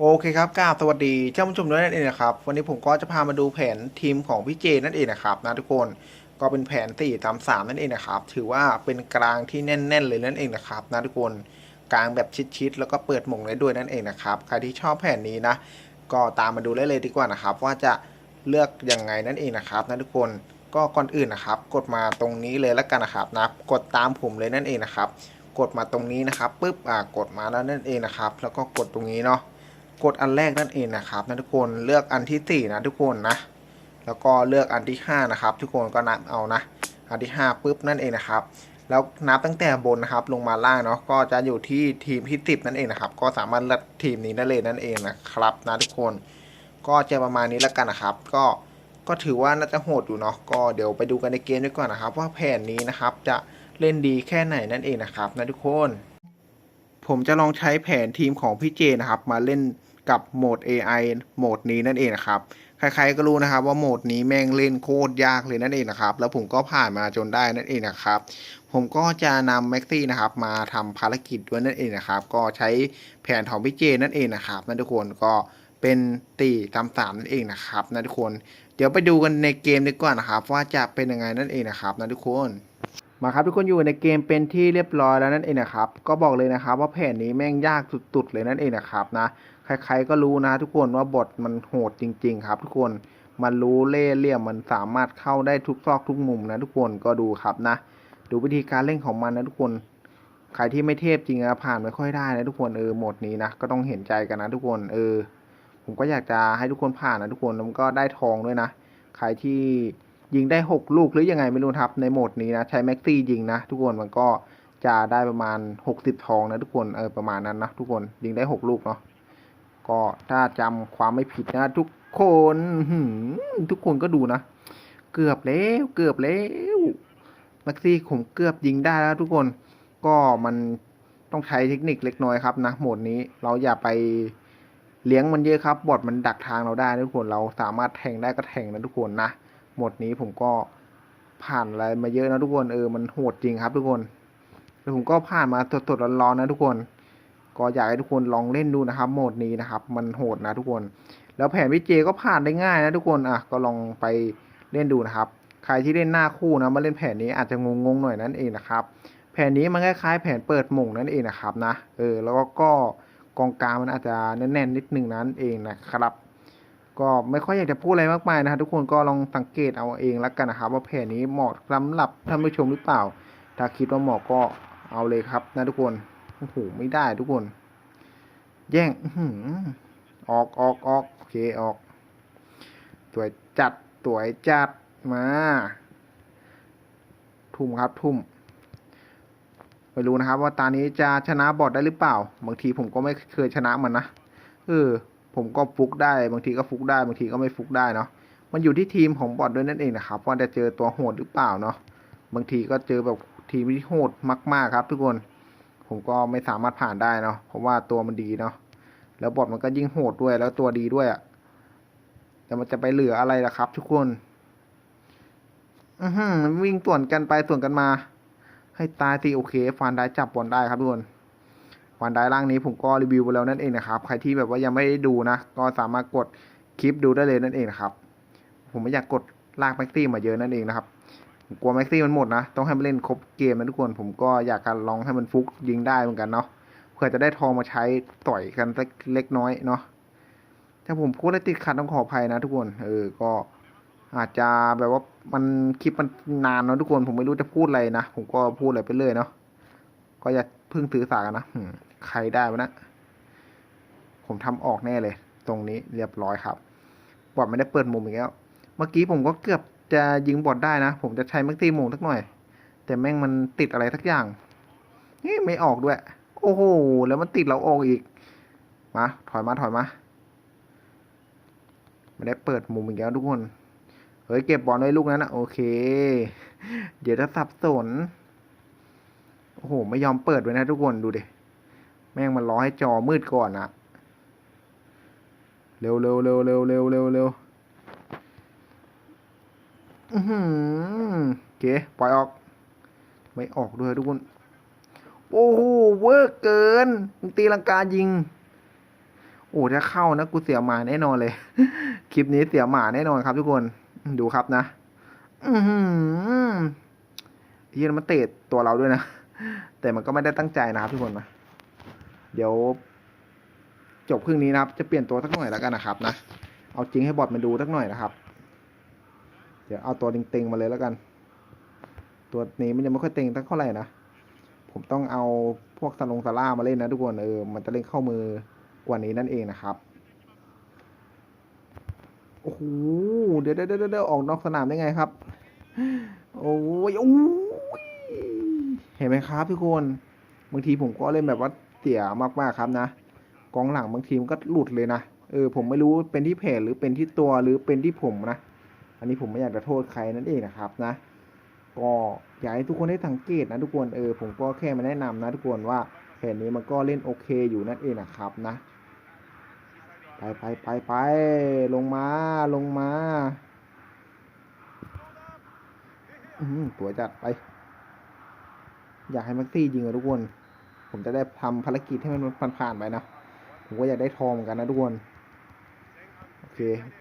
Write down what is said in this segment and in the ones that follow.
โอเคครับกราบสวัสดีท่านผู้ชมด้วยนั่นเองนะครับ วันนี้ผมก็จะพามาดูแผนทีมของพี่เจนั่นเองนะครับนะทุกคนก็เป็นแผน4ี่ตามสามนั่นเองนะครับ ถือว่าเป็นกลางที่แน่น ๆ เลยนั่นเองนะครับนะทุกคนกลางแบบชิดๆแล้วก็เปิดหม่งได้ด้วยนั่นเองนะครับใครที่ชอบแผนนี้นะ ก็ตามมาดูได้เลยดีกว่านะครับ ว่าจะเลือกยังไงนั่นเองนะครับนะทุกคนก็ก่อนอื่นนะครับ กดมาตรงนี้เลยแล้วกันนะครับนะกดตามผมเลยนั่นเองนะครับ กดมาตรงนี้นะครับปุ๊บอ่ากดมาแล้วนั่นเองนะครับ แล้วก็กดตรงนี้เนาะ กดอันแรกนั่นเองนะครับนะทุกคนเลือกอันที่ 4 นะทุกคนนะ แล้วก็เลือกอันที่ 5 นะครับ ทุกคนก็นับเอานะ อันที่ 5ปุ๊บนั่นเองนะครับ แล้วนับตั้งแต่บนนะครับลงมาล่างเนาะก็จะอยู่ที่ทีมที่ 10 นั่นเองนะครับ ก็สามารถเลือกทีมนี้ได้เลยนั่นเองนะครับนะทุกคนก็จะประมาณนี้แล้วกันนะครับ ก็ก็ถือว่าน่าจะโหดอยู่เนาะก็เดี๋ยวไปดูกันในเกมดีกว่านะครับ ว่าแผนนี้นะครับจะเล่นดีแค่ไหนนั่นเองนะครับนะทุกคน ผมจะลองใช้แผนทีมของพี่เจนะครับ มาเล่นกับโหมด AI โหมดนี้นั่นเองนะครับ ใครๆก็รู้นะครับว่าโหมดนี้แม่งเล่นโคตรยากเลยนั่นเองนะครับ แล้วผมก็ผ่านมาจนได้นั่นเองนะครับ ผมก็จะนำแม็กซี่นะครับมาทำภารกิจด้วยนั่นเองนะครับ ก็ใช้แผนของพี่เจนั่นเองนะครับนั่นทุกคนก็เป็นตีตามสามนั่นเองนะครับนะทุกคน เดี๋ยวไปดูกันในเกมดีกว่านะครับ ว่าจะเป็นยังไงนั่นเองนะครับนะทุกคน มาครับทุกคนอยู่ในเกมเป็นที่เรียบร้อยแล้วนั่นเองนะครับ ก็บอกเลยนะครับ ว่าแผนนี้แม่งยากสุดๆเลยนั่นเองนะครับนะ ใครๆก็รู้นะทุกคนว่าบทมันโหดจริง ๆ ครับ ทุกคนมันรู้เล่เหลี่ยมมันสามารถเข้าได้ทุกซอกทุกมุมนะ ทุกคนก็ดูครับนะ ดูวิธีการเล่นของมันนะทุกคนใครที่ไม่เทพจริงนะผ่านไม่ค่อยได้นะทุกคนเออหมดนี้นะก็ต้องเห็นใจกันนะทุกคนเออ ผมก็อยากจะให้ทุกคนผ่านนะทุกคนแล้วก็ได้ทองด้วยนะ ใครที่ ยิงได้ 6 ลูกหรือยังไงไม่รู้ครับในโหมดนี้นะ ใช้แม็กซี่ยิงนะ ทุกคนมันก็จะได้ประมาณ 60 ทองนะทุกคนเออประมาณนั้นนะทุกคนยิงได้ 6 ลูกเนาะก็ถ้าจำความไม่ผิดนะ ทุกคนทุกคนก็ดูนะ เกือบแล้วเกือบแล้วแม็กซี่ผมเกือบยิงได้แล้วทุกคน ก็มันต้องใช้เทคนิคเล็กน้อยครับนะโหมดนี้เราอย่าไปเลี้ยงมันเยอะครับ บอดมันดักทางเราได้ทุกคนเราสามารถแทงได้ก็แทงนะทุกคนนะ หมดนี้ผมก็ผ่านอะไรมาเยอะนะทุกคนเออมันโหดจริงครับ ทุกคนแล้วผมก็ผ่านมาสดๆร้อนๆนะทุกคน ก็อยากให้ทุกคนลองเล่นดูนะครับ โหมดนี้นะครับ มันโหดนะทุกคน แล้วแผนพี่เจก็ผ่านได้ง่ายนะทุกคนอะก็ลองไปเล่นดูนะครับ ใครที่เล่นหน้าคู่นะมาเล่นแผนนี้อาจจะงงๆหน่อยนั่นเองนะครับ แผนนี้มันคล้ายๆ แผนเปิดหม่งนั่นเองนะครับนะเออแล้วก็ก็กองกลางมันอาจจะแน่นๆนิดนึงนั้นเองนะครับ ก็ไม่ค่อยอยากจะพูดอะไรมากมายนะครับทุกคนก็ลองสังเกตเอาเองแล้วกันนะครับ ว่าแผนนี้เหมาะสำหรับท่านผู้ชมหรือเปล่า ถ้าคิดว่าเหมาะก็เอาเลยครับ นะทุกคนโอ้โหไม่ได้ทุกคน แย่งออหืออกออกออกโอเคออกสวยจัดสวยจัดมาทุ่มครับทุ่มไม่รู้นะครับ ว่าตานี้จะชนะบอทได้หรือเปล่า บางทีผมก็ไม่เคยชนะมันนะเออ ผมก็ฟุกได้บางทีก็ฟุกได้บางทีก็ไม่ฟุกได้เนาะมันอยู่ที่ทีมของบอทด้วยนั่นเองนะครับว่าจะเจอตัวโหดหรือเปล่าเนาะบางทีก็เจอแบบทีมที่โหดมาก ๆ ครับ ทุกคนผมก็ไม่สามารถผ่านได้เนาะเพราะว่าตัวมันดีเนาะแล้วบอทมันก็ยิ่งโหดด้วยแล้วตัวดีด้วยอะ่ะแต่มันจะไปเหลืออะไรล่ะครับ ทุกคนอือหือวิ่งส่วนกันไปส่วนกันมา ให้ตายสิโอเคฟันได้จับบอลได้ครับทุกคน ฟันได้ร่างนี้ผมก็รีวิวไปแล้วนั่นเองนะครับ ใครที่แบบว่ายังไม่ได้ดูนะ ก็สามารถกดคลิปดูได้เลยนั่นเองนะครับ ผมไม่อยากกดลากแม็กซี่มาเยอะนั่นเองนะครับกลัวแม็กซี่มันหมดนะ ต้องให้มันเล่นครบเกมนะทุกคน ผมก็อยากการลองให้มันฟุกยิงได้เหมือนกันเนาะ เพื่อจะได้ทองมาใช้ต่อยกันสักเล็กน้อยเนาะ ถ้าผมพูดแล้วติดขัดต้องขออภัยนะทุกคน เออ ก็อาจจะแบบว่ามันคลิปมันนานเนาะทุกคน ผมไม่รู้จะพูดอะไรนะ ผมก็พูดอะไรไปเรื่อยเนาะ ก็อย่าเพิ่งถือสากันนะหืม ใครได้วะนะ ผมทำออกแน่เลย ตรงนี้เรียบร้อยครับบอดไม่ได้เปิดมุมอีกแล้ว เมื่อกี้ผมก็เกือบจะยิงบอดได้นะ ผมจะใช้ม็กซี่โมงสักหน่อย แต่แม่งมันติดอะไรสักอย่างนี่ไม่ออกด้วย โอ้โห แล้วมันติดเราออกอีก มา ถอยมา ถอยมา ไม่ได้เปิดมุมอีกแล้วทุกคน เฮ้ย เก็บบอลไว้ลูกนั้นนะโอเค เดี๋ยวจะสับสน โอ้โห ไม่ยอมเปิดไว้นะทุกคน ดูดิ แม่งมันรอให้จอมืดก่อนนะเร็วเร็วเร็วเร็วเร็วเร็วเร็วอือหือโอเคปล่อยออก ไม่ออกด้วยทุกคน โอ้โหเวอร์เกินตีลังกายิง โอ้ถ้าเข้านะกูเสียหมาแน่นอนเลย คลิปนี้เสียหมาแน่นอนครับทุกคน ดูครับนะ อือหือเฮียมันเตะตัวเราด้วยนะ แต่มันก็ไม่ได้ตั้งใจนะครับทุกคนนะ เดี๋ยว จบครึ่งนี้นะครับ จะเปลี่ยนตัวสักหน่อยแล้วกันนะครับนะ เอาจริงให้บอทมาดูสักหน่อยนะครับ เดี๋ยวเอาตัวเต็งๆมาเลยแล้วกัน ตัวนี้มันยังไม่ค่อยเต็งตั้งเท่าไหร่นะ ผมต้องเอาพวกสลงสล่ามาเล่นนะทุกคนเออ มันจะเล่นเข้ามือกว่านี้นั่นเองนะครับโอ้โห เดี๋ยวเดี๋ยวเดี๋ยวเดี๋ยวออกนอกสนามได้ไงครับ โอ้ยโอ้ยเห็นไหมครับทุกคน บางทีผมก็เล่นแบบว่า สียมากๆครับนะ กองหลังบางทีมก็หลุดเลยนะ เออผมไม่รู้เป็นที่เพจหรือเป็นที่ตัวหรือเป็นที่ผมนะ อันนี้ผมไม่อยากจะโทษใครนั่นเองนะครับนะ ก็อยากให้ทุกคนได้สังเกตนะทุกคน เออผมก็แค่มาแนะนำนะทุกคนว่าแผนนี้มันก็เล่นโอเคอยู่นั่นเองนะครับนะ ไปไปไปไปลงมาลงมาอืมตัวจัดไป อยากให้แม็กซี่ยิงอะทุกคน ผมจะได้ทำภารกิจให้มันผ่านๆไปนะ ผมก็อยากได้ทองเหมือนกันนะทุกคน โอเคโห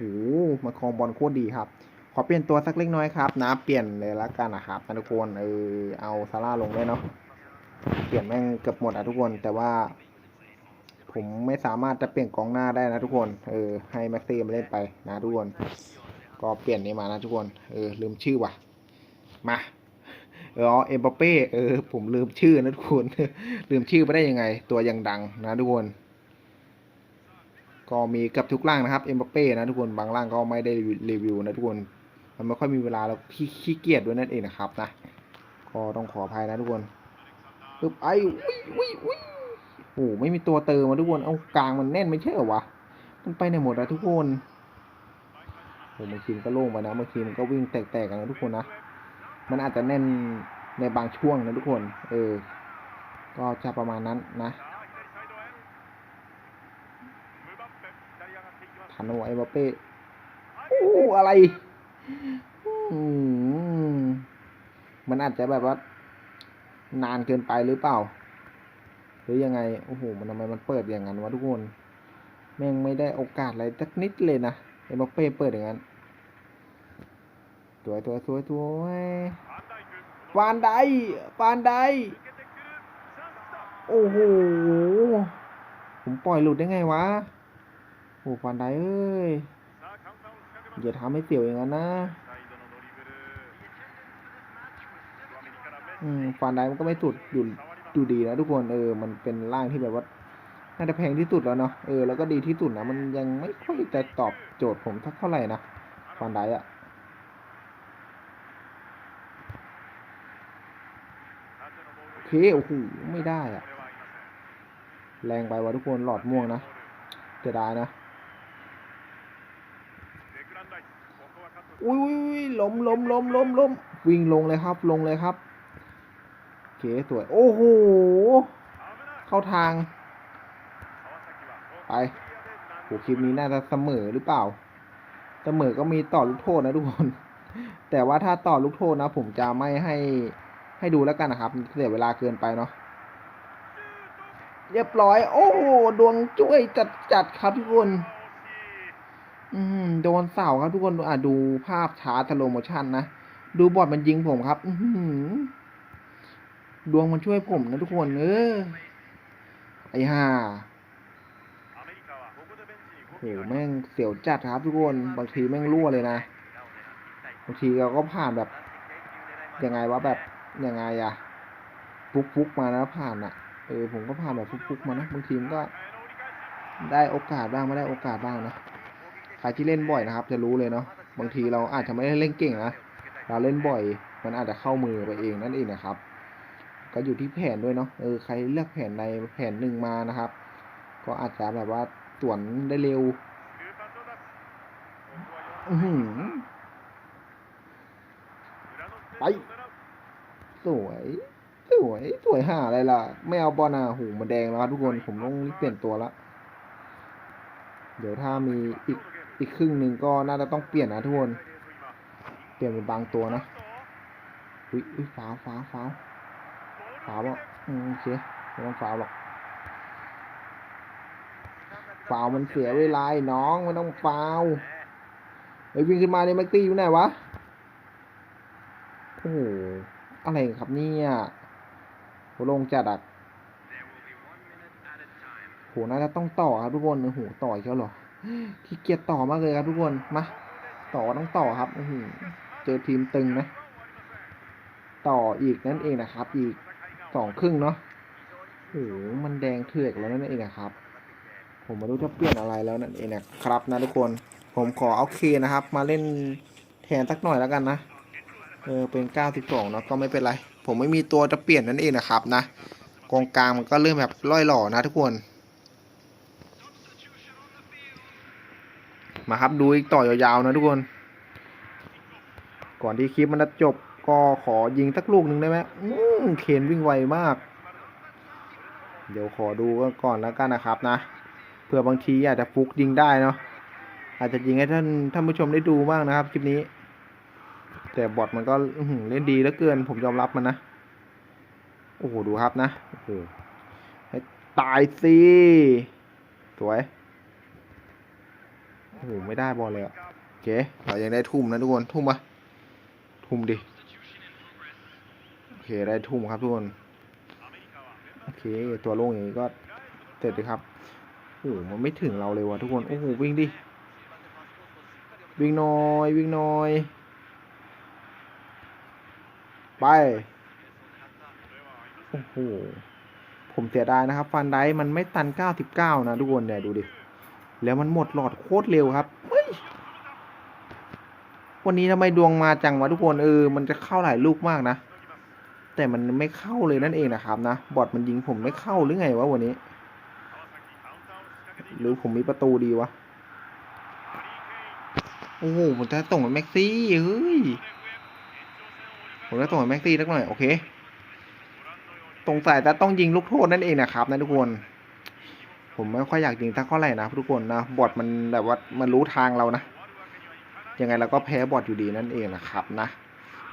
มาครองบอลโคตรดีครับ ขอเปลี่ยนตัวสักเล็กน้อยครับ นะ เปลี่ยนเลยละกันนะครับทุกคนเออเอาซาร่าลงด้วยเนาะ เปลี่ยนแม่งเกือบหมดอะทุกคน แต่ว่า ผมไม่สามารถจะเปลี่ยนกองหน้าได้นะทุกคน เออ ให้แม็กซี่มาเล่นไปนะทุกคน ก็เปลี่ยนนี้มานะทุกคน เออลืมชื่อว่ะ มา ออเอ็มบัปเป้เออผมลืมชื่อนะทุกคน ลืมชื่อไปได้ยังไง ตัวยังดังนะทุกคน ก็มีกับทุกร่างนะครับเอ็มบัปเป้นะทุกคนบางร่างก็ไม่ได้รีวิวนะทุกคน มันไม่ค่อยมีเวลาแล้วขี้ขี้เกียจด้วยนั่นเองนะครับนะก็ต้องขออภัยนะทุกคนปึ๊บไอ้วิวิวิโอ้ไม่มีตัวเติมมาทุกคนเอากลางมันแน่นไม่ใช่เหรอวะมันไปไหนหมดอะทุกคนโอ้บางทีมันก็โล่งไปนะบางทีมันก็วิ่งแตกๆกันนะทุกคนนะ มันอาจจะแน่นในบางช่วงนะทุกคน เออ ก็จะประมาณนั้นนะทันเอาไว้เอมบัปเป้โอ้อะไร มันอาจจะแบบว่า นานเกินไปหรือเปล่า หรือยังไง โอ้โห มันทำไมมันเปิดอย่างนั้นวะทุกคน แม่งไม่ได้โอกาสอะไรสักนิดเลยนะเอ็มบัปเป้เปิดอย่างนั้น สวยสวยสวยสวยฟานไดฟานไดโอ้โห ผมปล่อยหลุดได้ไงวะ โอ้ฟานไดเอ้ย อย่าทำให้เสียวอย่างนั้นนะ อืมฟานไดมันก็ไม่สุดอยู่ดูดีนะทุกคน เออ มันเป็นร่างที่แบบว่าน่าจะแพงที่สุดแล้วเนาะ เออ แล้วก็ดีที่สุดนะ มันยังไม่ค่อยจะตอบโจทย์ผมสักเท่าไหร่นะฟานไดอะโอ เคโอ้โหไม่ได้อะแรงไปว่ะทุกคนหลอดม่วงนะเสียดายนะอุ้ยล้มล้มล้มล้มล้มวิ่งลงเลยครับ ลงเลยครับเคสวย โอ้โห เข้าทาง ไปโหคลิปนี้น่าจะเสมอหรือเปล่า เสมอก็มีต่อลูกโทษนะทุกคน แต่ว่าถ้าต่อลูกโทษนะ ผมจะไม่ให้ ให้ดูแล้วกันนะครับเสียเวลาเกินไปเนาะเรียบร้อย โอ้โหดวงช่วยจัดจัดครับทุกคน อืมโดนเสาครับทุกคนอะดูภาพช้าสโลโมชันนะ ดูบอดมันยิงผมครับ อือหือดวงมันช่วยผมนะทุกคน เออ ไอ้ห่าโหแม่งเสียวจัดครับทุกคน บางทีแม่งรั่วเลยนะ บางทีเราก็ผ่านแบบยังไงวะแบบ ยังไงอะฟุกฟุกมานะผ่านอะเออผมก็ผ่านแบบฟุกฟุกมานะบางทีมก็ ได้โอกาสบ้างไม่ได้โอกาสบ้างนะใครที่เล่นบ่อยนะครับ จะรู้เลยเนาะบางทีเราอาจจะไม่ได้เล่นเก่งนะเราเล่นบ่อย มันอาจจะเข้ามือไปเองนั่นเองนะครับ ก็อยู่ที่แผนด้วยเนาะเออใครเลือกแผนใดแผนหนึ่งมานะครับ ก็อาจจะแบบว่าสวนได้เร็วอือหือไป สวยสวยสวยห่าอะไรล่ะ ไม่เอาบอลอะหูมันแดงแล้วครับทุกคนผมต้องรีบเปลี่ยนตัวละ เดี๋ยวถ้ามีอีกอีกครึ่งหนึ่งก็น่าจะต้องเปลี่ยนนะทุกคน เปลี่ยนเป็นบางตัวนะ อุ้ยอุ้ยฟ้าวฟ้าวฟ้าวฟ้าวอะอืมโอเคไม่ต้องฟ้าวหรอกฟาวมันเสียเวลาน้องไม่ต้องฟาวไอ้ยวิ่งขึ้นมาเนี่ยแม็กตี้อยู่ไหนวะ โอ้โห อะไรครับเนี่ยโหลงจัดอะโหน่าจะต้องต่อครับทุกคนโอ้โหต่ออีกแล้วเหรอขี้เกียจต่อมากเลยครับทุกคนมาต่อต้องต่อครับอืเจอทีมตึงนะต่ออีกนั่นเองนะครับ อีกสองครึ่งเนาะโอ้โหมันแดงเถือกแล้วนั่นเองนะครับ ผมไม่รู้จะเปลี่ยนอะไรแล้วนั่นเองนะครับนะทุกคนผมขอเอาเคนะครับ มาเล่นแทนสักหน่อยแล้วกันนะ เออเป็น 92เนาะก็ไม่เป็นไร ผมไม่มีตัวจะเปลี่ยนนั่นเองนะครับนะกองกลางมันก็เริ่มแบบล่อยหล่อนะทุกคน มาครับดูอีกต่อยาวๆนะทุกคน ก่อนที่คลิปมันจะจบก็ขอยิงสักลูกหนึ่งได้ไหมอืมเคนวิ่งไวมาก เดี๋ยวขอดูก่อนแล้วกันนะครับนะ เผื่อบางทีอาจจะฟุกยิงได้เนาะอาจจะยิงให้ท่านท่านผู้ชมได้ดูบ้างนะครับคลิปนี้ แต่บอทมันก็เล่นดีเหลือเกิน ผมยอมรับมันนะ โอ้โห ดูครับนะ โอ้โหตายสิสวย โอ้โห ไม่ได้บอลเลยอะโอเค เรายังได้ทุ่มนะทุกคน ทุ่มปะทุ่มดิ โอเค ได้ทุ่มครับทุกคน โอเค ตัวโล่งอย่างนี้ก็เสร็จเลยครับ โอ้โห มันไม่ถึงเราเลยวะทุกคน โอ้โห วิ่งดิ วิ่งหน้อย วิ่งหน้อย ไปโอ้โหผมเสียดายนะครับ ฟันไดมันไม่ตัน 99 นะทุกคนเนี่ยดูดิ แล้วมันหมดหลอดโคตรเร็วครับวันนี้ทำไมดวงมาจังวะทุกคนเออ มันจะเข้าหลายลูกมากนะ แต่มันไม่เข้าเลยนั่นเองนะครับนะ บอทมันยิงผมไม่เข้าหรือไงวะวันนี้ หรือผมมีประตูดีวะ โอ้โหผมจะส่งไปแม็กซี่ เฮ้ย ผมจะส่งไปแม็กซี่สักหน่อยโอเคตรงสายแต่ต้องยิงลูกโทษนั่นเองนะครับนะทุกคน ผมไม่ค่อยอยากยิงทักเท่าไหร่นะทุกคนนะบอทมันแบบว่ามันรู้ทางเรานะยังไงเราก็แพ้บอทอยู่ดีนั่นเองนะครับ นะ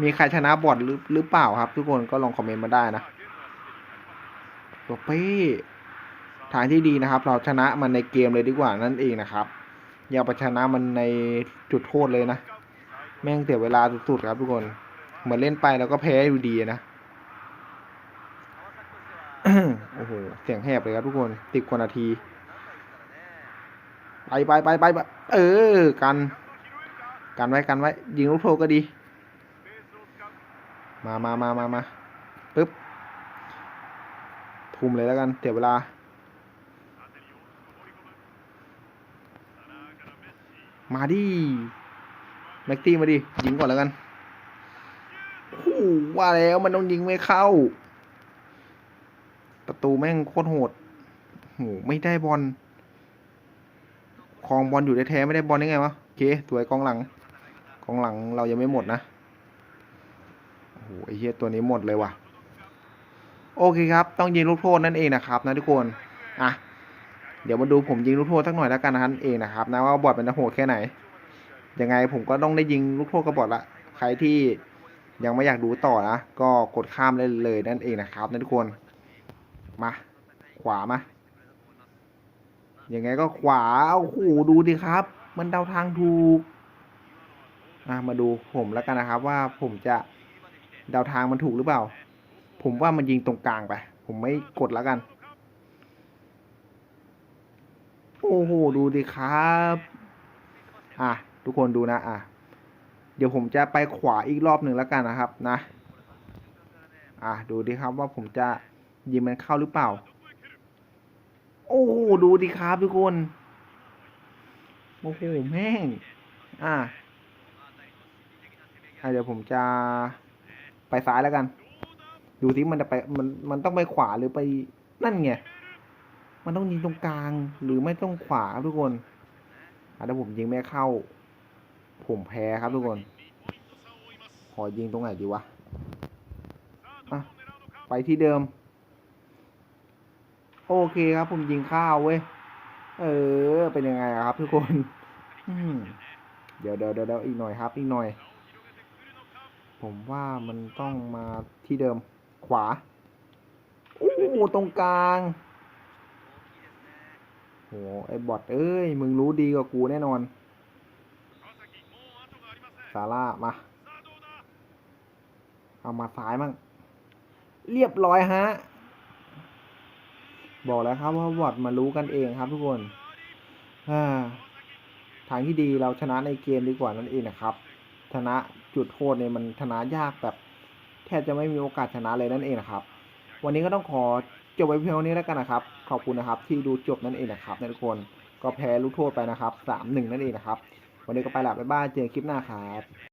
มีใครชนะบอทหรือหรือเปล่าครับ ทุกคนก็ลองคอมเมนต์มาได้นะตัวเป้ทางที่ดีนะครับ เราชนะมันในเกมเลยดีกว่านั่นเองนะครับ อย่าไปชนะมันในจุดโทษเลยนะ แม่งเสียเวลาสุดๆครับทุกคน เหมือนเล่นไปแล้วก็แพ้อยู่ดีนะโอ้โห เสียงแหบเลยครับทุกคนสิบกว่านาที ไปไปไปไปเออ กัน กันไว้กันไว้ ยิงลูกโทษก็ดี มามามามามาปึ๊บ ทุ่มเลยแล้วกัน เสียเวลา มาดิ แม็กตี้มาดิ ยิงก่อนแล้วกัน ว่าแล้วมันต้องยิงไม่เข้า ประตูแม่งโคตรโหดโหไม่ได้บอลครองบอลอยู่แท้ๆไม่ได้บอลได้ไงวะโอเคสวยกองหลังกองหลังเรายังไม่หมดนะโอ้โหไอ้เหี้ยตัวนี้หมดเลยว่ะ โอเคครับ ต้องยิงลูกโทษนั่นเองนะครับนะทุกคนอะเดี๋ยวมาดูผมยิงลูกโทษสักหน่อยแล้วกันนั่นเองนะครับนะว่าบอดมันโหดแค่ไหนยังไงผมก็ต้องได้ยิงลูกโทษกับบอดละใครที่ ยังไม่อยากดูต่อนะ ก็กดข้ามได้เลยนั่นเองนะครับนะทุกคน มา ขวามายังไงก็ขวาโอ้โหดูดิครับ มันเดาทางถูกมาดูผมแล้วกันนะครับ ว่าผมจะเดาทางมันถูกหรือเปล่า ผมว่ามันยิงตรงกลางไป ผมไม่กดแล้วกัน โอ้โห ดูดิครับ อะ ทุกคนดูนะ อะ เดี๋ยวผมจะไปขวาอีกรอบหนึ่งแล้วกันนะครับนะ อะดูดิครับว่าผมจะยิงมันเข้าหรือเปล่า โอ้ดูดิครับทุกคนโอ้โหแม่งอะอะเดี๋ยวผมจะไปซ้ายแล้วกัน ดูสิมันจะไปมันมันต้องไปขวาหรือไปนั่นไง มันต้องยิงตรงกลางหรือไม่ต้องขวาทุกคนอะถ้าผมยิงไม่เข้า ผมแพ้ครับทุกคน ขอยิงตรงไหนดีวะะไปที่เดิม โอเคครับ ผมยิงข้าวเว้ย เออ เป็นยังไงครับทุกคนเดี๋ยวเดี๋ยวเดี๋ยวเดี๋ยวอีกหน่อยครับ อีกหน่อย ผมว่ามันต้องมาที่เดิมขวา โอ้ตรงกลางโหไอ้บอทเอ้ย มึงรู้ดีกว่ากูแน่นอน ซาร่ามา เอามาซ้ายมั่ง เรียบร้อยฮะ บอกแล้วครับว่าบอทมารู้กันเองครับทุกคนทางที่ดีเราชนะในเกมดีกว่านั่นเองนะครับ ชนะจุดโทษเนี่ยมันชนะยากแบบแทบจะไม่มีโอกาสชนะเลยนั่นเองนะครับ วันนี้ก็ต้องขอจบไว้เพียงเท่านี้แล้วกันนะครับ ขอบคุณนะครับที่ดูจบนั่นเองนะครับทุกคนก็แพ้ลูกโทษไปนะครับสามหนึ่งนั่นเองนะครับ วันนี้ก็ไปละบ๊ายบายเจอกันคลิปหน้าครับ